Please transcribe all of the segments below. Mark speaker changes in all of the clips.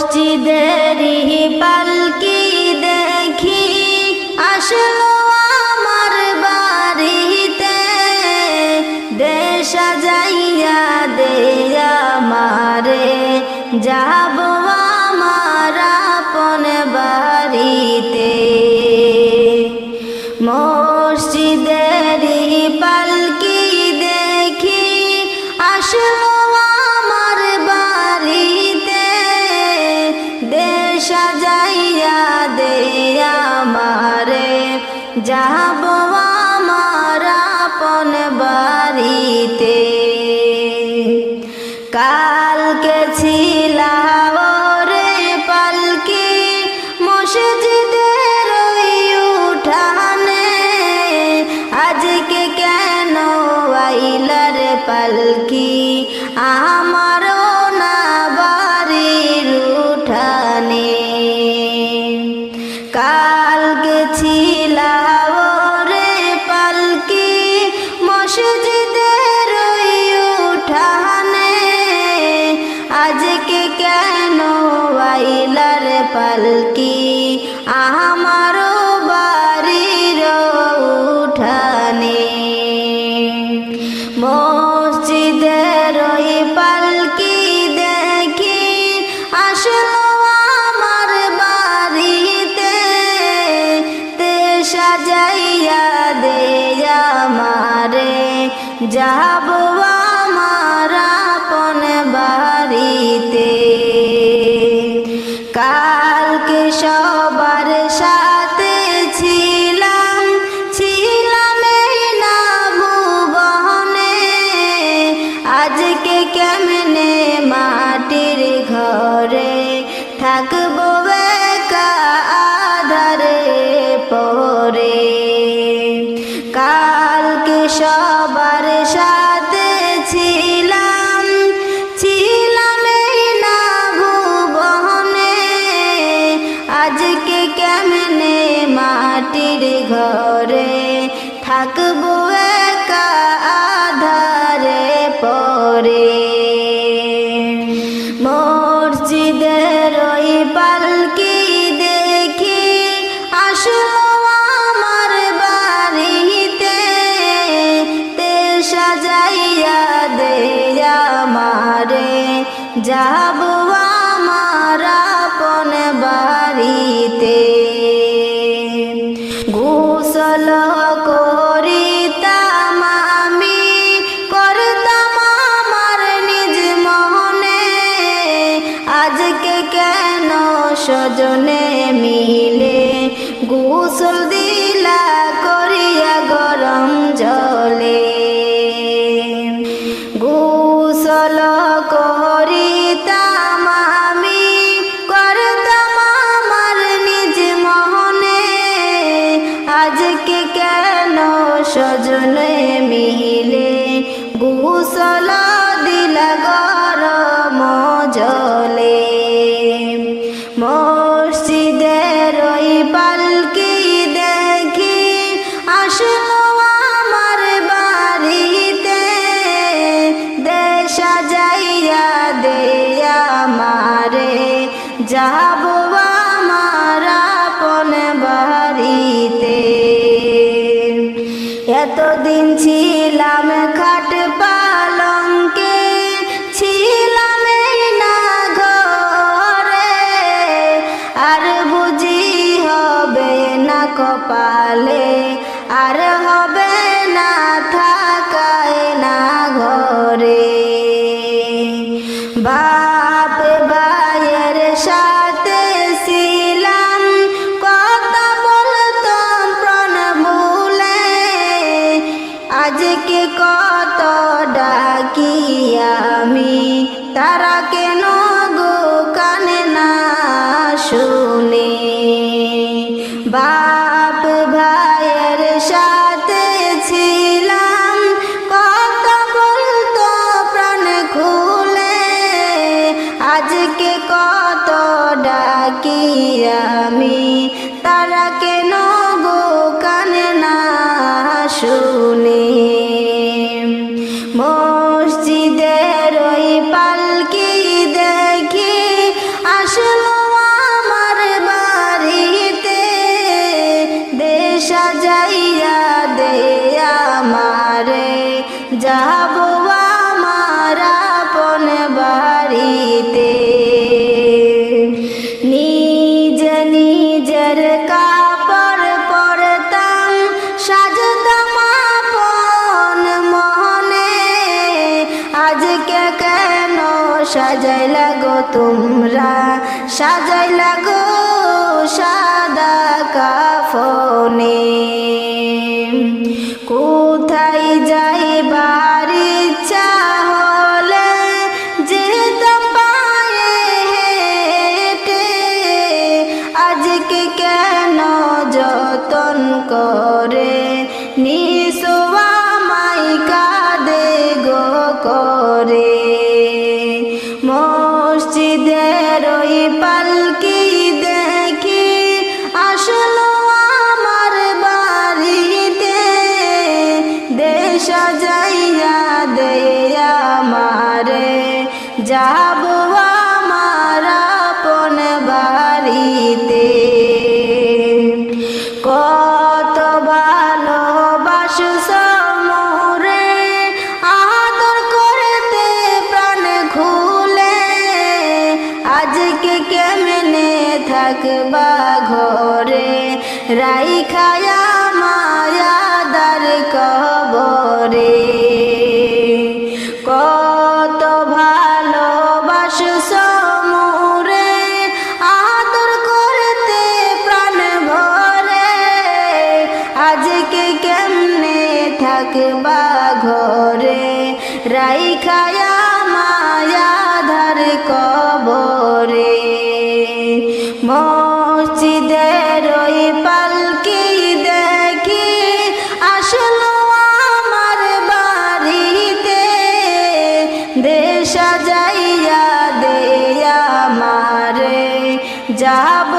Speaker 1: মসজিদেরই পাল আঁকেছিলাম have ভজনে আজকে কত ডাকি আমি? তারাকে সাজাইয়া দেয়া মারে যাব ঘরে রাই রাইখায়া যাব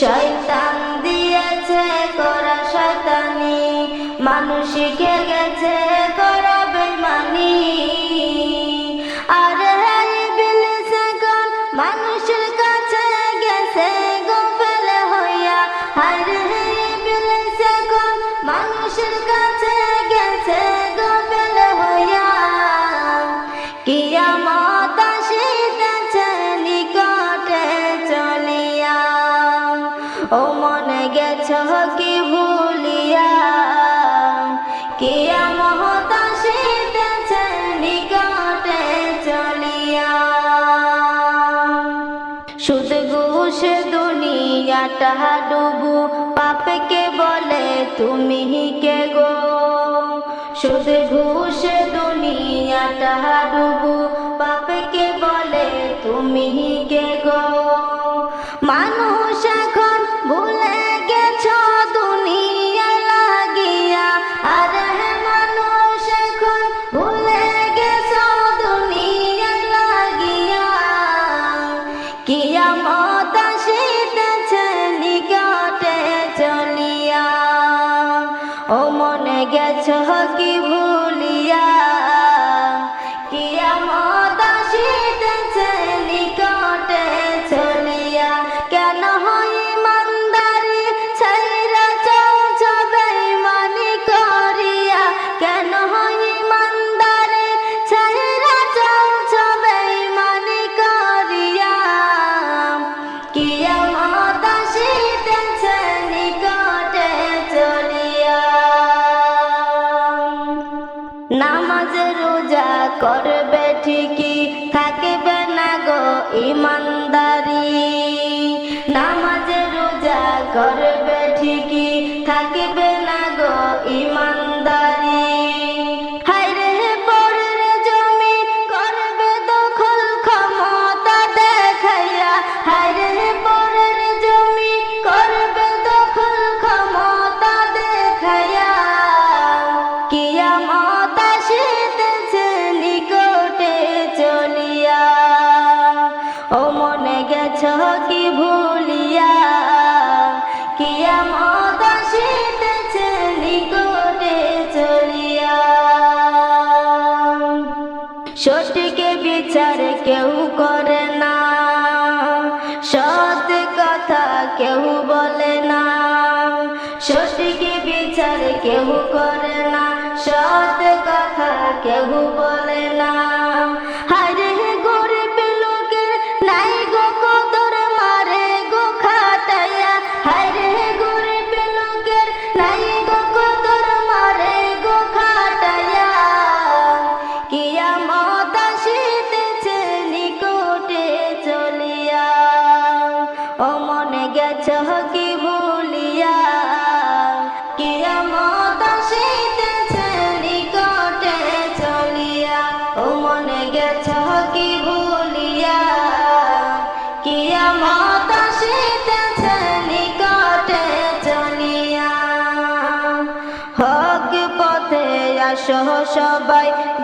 Speaker 1: শয়তান শুধু ঘুষ দুনিয়াটা ডুবু। পাপকে বলে, তুমি কে গো? শুধু ঘুষ দুনিয়াটা ডুবু। পাপকে বলে, তুমি কে গো?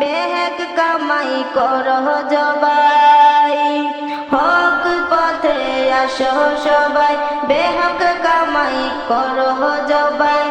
Speaker 1: বেহেক কামাই করহ জবাই। হক পথে আস সবাই বেহক কামাই করহ জবাই।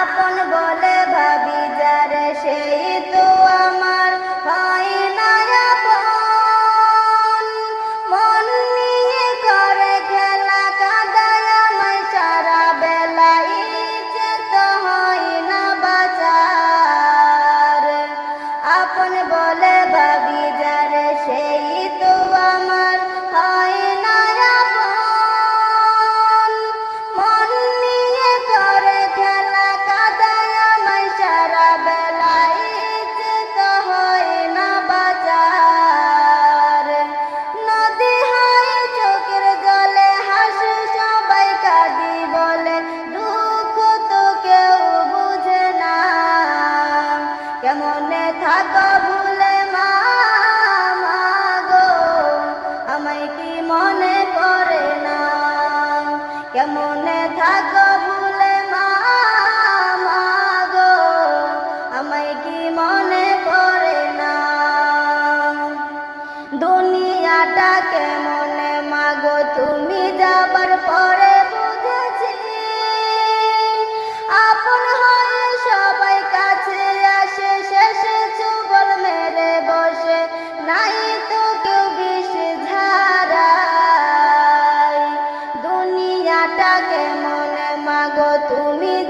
Speaker 1: আপন বলে ভাবি। কেমন থাকো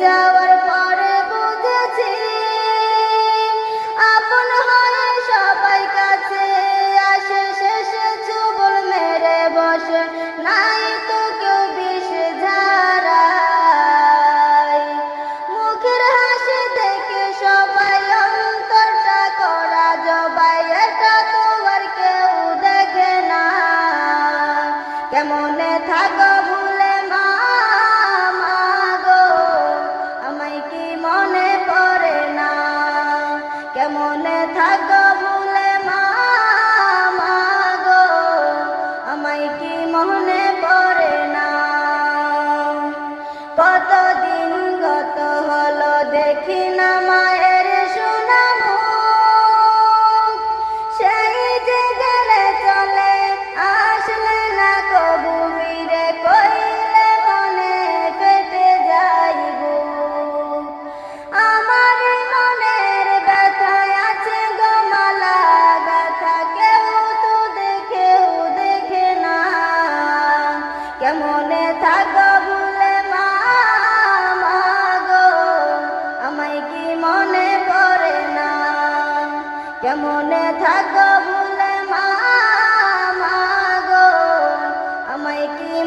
Speaker 1: যাওয়া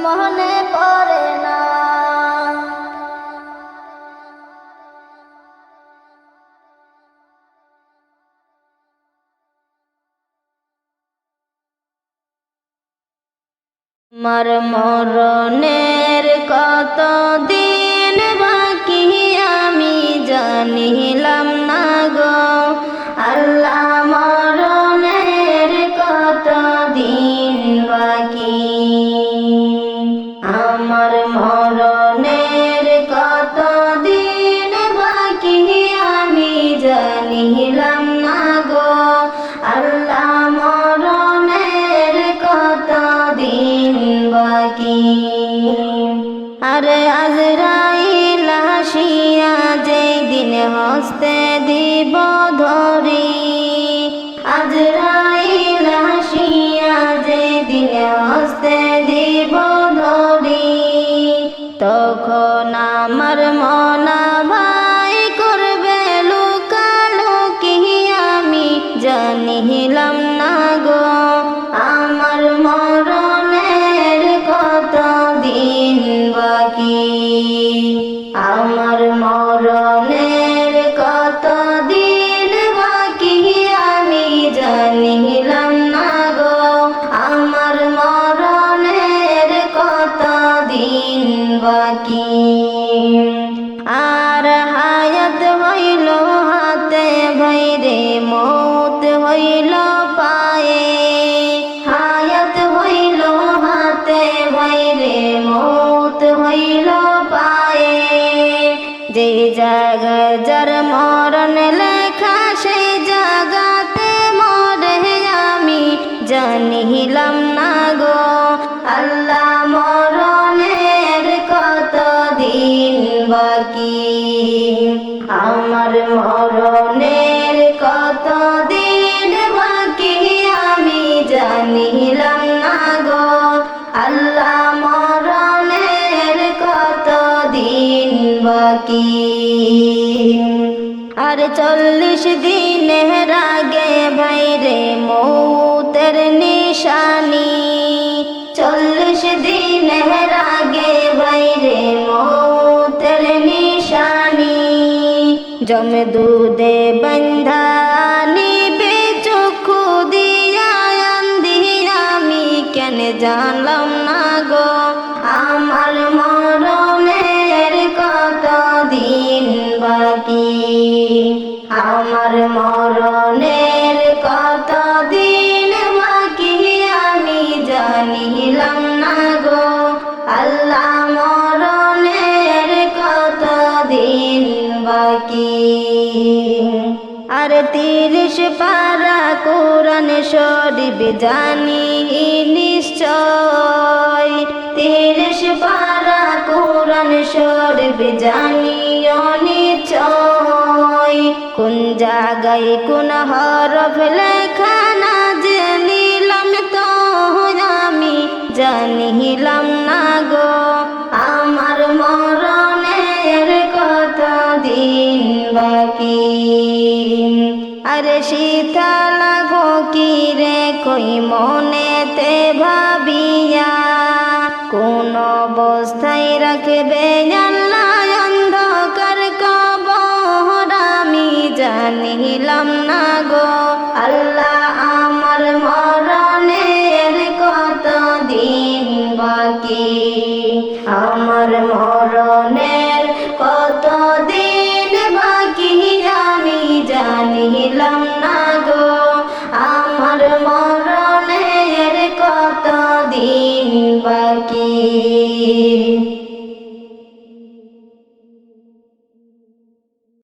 Speaker 1: মনে পড়ে না। আমার মরণের কত হস্তে দিব বাকি আর চল্লিশ দিনের আগে বাইরে মৌতের নিশানি। চল্লিশ দিনের আগে বাইরে মৌতের নিশানি। জমে দুধে তিরিশ পারা কোরআন শরীফ জানি নিশ্চয়। তিরিশ পারা কোরআন শরীফ জানিও নিশ্চয় কোন জায়গায় কোন হরফ লেখা না জেনিলাম তো আমি জানিলাম না গো। আরে শীতলা গো কি রে কই মনেতে ভাবিয়া? কোন অবস্থায় রাখবে অন্ধকার কবর? আমি জানিলাম না গো, আল্লাহ আমার মরণের কত দিন বাকি? আমার মর